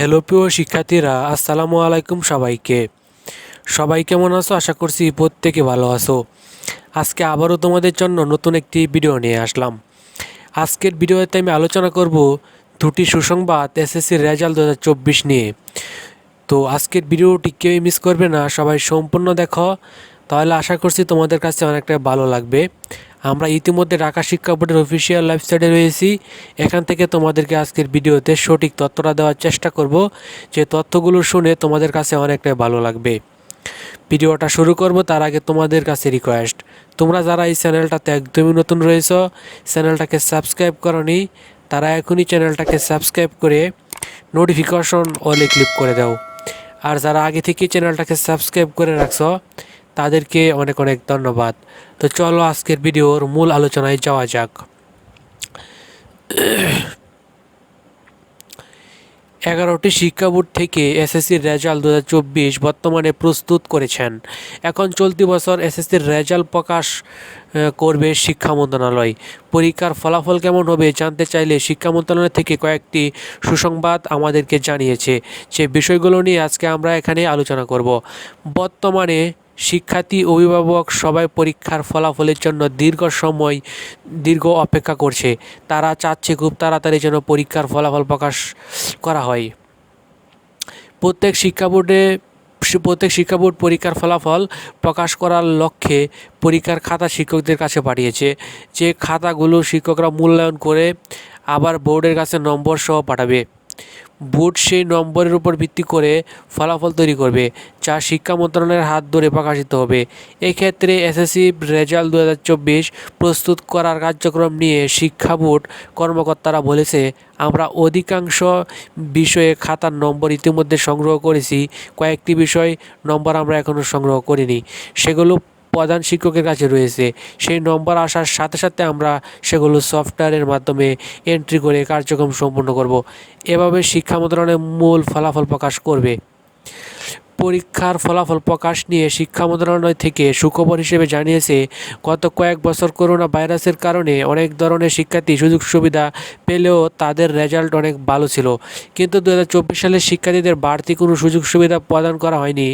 Hello প্রিয় শিক্ষার্থীরা, আসসালামু আলাইকুম সবাইকে। সবাই কেমন আছো? আশা করছি প্রত্যেকে ভালো আছো। আজকে আবারও তোমাদের জন্য নতুন একটি ভিডিও নিয়ে আসলাম। আজকের ভিডিওতে আমি আলোচনা করব দুটি সুসংবাদ এসএসসির রেজাল্ট দু হাজার চব্বিশ নিয়ে। তো আজকের ভিডিওটি কেউই মিস করবে না, সবাই সম্পূর্ণ দেখো। তাহলে আশা করছি তোমাদের কাছে অনেকটা ভালো লাগবে। আমরা ইতিমধ্যে ঢাকা শিক্ষা বোর্ডের অফিসিয়াল ওয়েবসাইটে রয়েছি। এখান থেকে তোমাদেরকে আজকের ভিডিওতে সঠিক তথ্যটা দেওয়ার চেষ্টা করব। যে তথ্যগুলো শুনে তোমাদের কাছে অনেকটাই ভালো লাগবে। ভিডিওটা শুরু করব তার আগে তোমাদের কাছে রিকোয়েস্ট তোমরা যারা এই চ্যানেলটাতে একদমই নতুন রয়েছ চ্যানেলটাকে সাবস্ক্রাইব করনি, তারা এখনই চ্যানেলটাকে সাবস্ক্রাইব করে নোটিফিকেশন অলে ক্লিক করে দাও। আর যারা আগে থেকে চ্যানেলটাকে সাবস্ক্রাইব করে রাখছো তাদেরকে অনেক অনেক ধন্যবাদ। তো চলো আজকের ভিডিওর মূল আলোচনায় যাওয়া যাক। এগারোটি শিক্ষা বোর্ড থেকে এসএসসির রেজাল্ট দু চব্বিশ বর্তমানে প্রস্তুত করেছেন। এখন চলতি বছর এসএসসির রেজাল্ট প্রকাশ করবে শিক্ষা মন্ত্রণালয়। পরীক্ষার ফলাফল কেমন হবে জানতে চাইলে শিক্ষা মন্ত্রণালয় থেকে কয়েকটি সুসংবাদ আমাদেরকে জানিয়েছে। সে বিষয়গুলো নিয়ে আজকে আমরা এখানে আলোচনা করব। বর্তমানে শিক্ষার্থী, অভিভাবক সবাই পরীক্ষার ফলাফলের জন্য দীর্ঘ সময়, দীর্ঘ অপেক্ষা করছে। তারা চাচ্ছে খুব তাড়াতাড়ি যেন পরীক্ষার ফলাফল প্রকাশ করা হয়। প্রত্যেক শিক্ষা বোর্ডে, প্রত্যেক শিক্ষা বোর্ড পরীক্ষার ফলাফল প্রকাশ করার লক্ষ্যে পরীক্ষার খাতা শিক্ষকদের কাছে পাঠিয়েছে। যে খাতাগুলো শিক্ষকরা মূল্যায়ন করে আবার বোর্ডের কাছে নম্বর সহ পাঠাবে। বোর্ড সেই নম্বরের উপর ভিত্তি করে ফলাফল তৈরি করবে, যা শিক্ষা মন্ত্রণালয়ের হাত ধরে প্রকাশিত হবে। এক্ষেত্রে এসএসসি রেজাল্ট দু হাজার চব্বিশ প্রস্তুত করার কার্যক্রম নিয়ে শিক্ষা বোর্ড কর্মকর্তারা বলেছে, আমরা অধিকাংশ বিষয়ে খাতার নম্বর ইতিমধ্যে সংগ্রহ করেছি। কয়েকটি বিষয় নম্বর আমরা এখনও সংগ্রহ করিনি। সেগুলো প্রধান শিক্ষকের কাছে রয়েছে। সেই নম্বর আসার সাথে সাথে আমরা সেগুলো সফটওয়্যারের মাধ্যমে এন্ট্রি করে কার্যক্রম সম্পন্ন করব। এভাবে শিক্ষা মন্ত্রণালয় মূল ফলাফল প্রকাশ করবে। পরীক্ষার ফলাফল প্রকাশ নিয়ে শিক্ষা মন্ত্রণালয় থেকে সুখবর হিসেবে জানিয়েছে, গত কয়েক বছর করোনা ভাইরাসের কারণে অনেক ধরনের শিক্ষার্থী সুযোগ সুবিধা পেলেও তাদের রেজাল্ট অনেক ভালো ছিল। কিন্তু দু হাজার চব্বিশ সালে শিক্ষার্থীদের বাড়তি কোনো সুযোগ সুবিধা প্রদান করা হয়নি।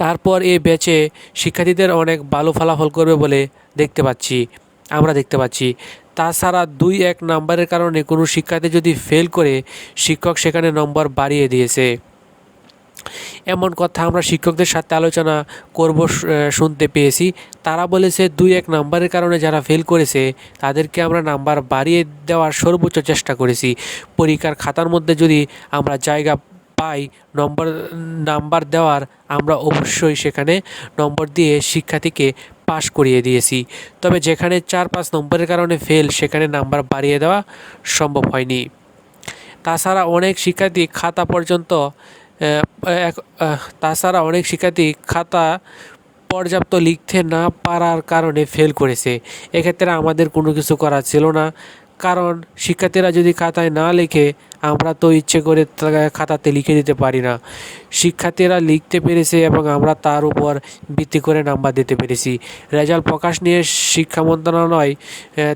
তারপর এই ব্যাচে শিক্ষার্থীদের অনেক ভালো ফলাফল করবে বলে দেখতে পাচ্ছি, আমরা দেখতে পাচ্ছি। তাছাড়া দুই এক নাম্বারের কারণে কোনো শিক্ষার্থী যদি ফেল করে, শিক্ষক সেখানে নম্বর বাড়িয়ে দিয়েছে। এমন কথা আমরা শিক্ষকদের সাথে আলোচনা করব শুনতে পেয়েছি। তারা বলেছে দুই এক নাম্বারের কারণে যারা ফেল করেছে, তাদেরকে আমরা নাম্বার বাড়িয়ে দেওয়ার সর্বোচ্চ চেষ্টা করেছি। পরীক্ষার খাতার মধ্যে যদি আমরা জায়গা পাই নম্বর, নাম্বার দেওয়ার, আমরা অবশ্যই সেখানে নম্বর দিয়ে শিক্ষার্থীকে পাশ করিয়ে দিয়েছি। তবে যেখানে চার পাঁচ নম্বরের কারণে ফেল সেখানে নাম্বার বাড়িয়ে দেওয়া সম্ভব হয়নি। তাছাড়া অনেক শিক্ষার্থী খাতা পর্যন্ত তাছাড়া অনেক শিক্ষার্থী খাতা পর্যাপ্ত লিখতে না পারার কারণে ফেল করেছে। এক্ষেত্রে আমাদের কোনো কিছু করা ছিল না। কারণ শিক্ষার্থীরা যদি খাতায় না লেখে, আমরা তো ইচ্ছে করে খাতাতে লিখে দিতে পারি না। শিক্ষার্থীরা লিখতে পেরেছে এবং আমরা তার উপর ভিত্তি করে নাম্বার দিতে পেরেছি। রেজাল্ট প্রকাশ নিয়ে শিক্ষা মন্ত্রণালয়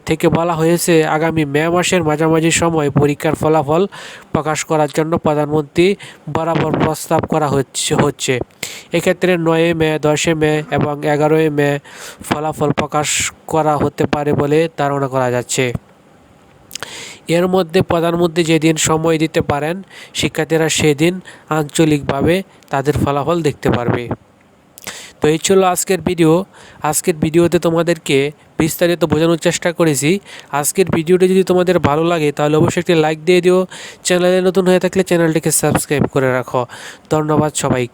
থেকে বলা হয়েছে, আগামী মে মাসের মাঝামাঝি সময় পরীক্ষার ফলাফল প্রকাশ করার জন্য প্রধানমন্ত্রী বরাবর প্রস্তাব করা হচ্ছে হচ্ছে। এক্ষেত্রে নয় মে, দশে মে এবং এগারোই মে ফলাফল প্রকাশ করা হতে পারে বলে ধারণা করা যাচ্ছে। এর মধ্যে প্রধানমন্ত্রী যেদিন সময় দিতে পারেন, শিক্ষার্থীরা সেদিন আঞ্চলিকভাবে তাদের ফলাফল দেখতে পারবে। তো এই ছিল আজকের ভিডিও। আজকের ভিডিওতে তোমাদেরকে বিস্তারিত বোঝানোর চেষ্টা করেছি। আজকের ভিডিওটি যদি তোমাদের ভালো লাগে, তাহলে অবশ্যই একটি লাইক দিয়ে দিও। চ্যানেলে নতুন হয়ে থাকলে চ্যানেলটিকে সাবস্ক্রাইব করে রাখো। ধন্যবাদ সবাইকে।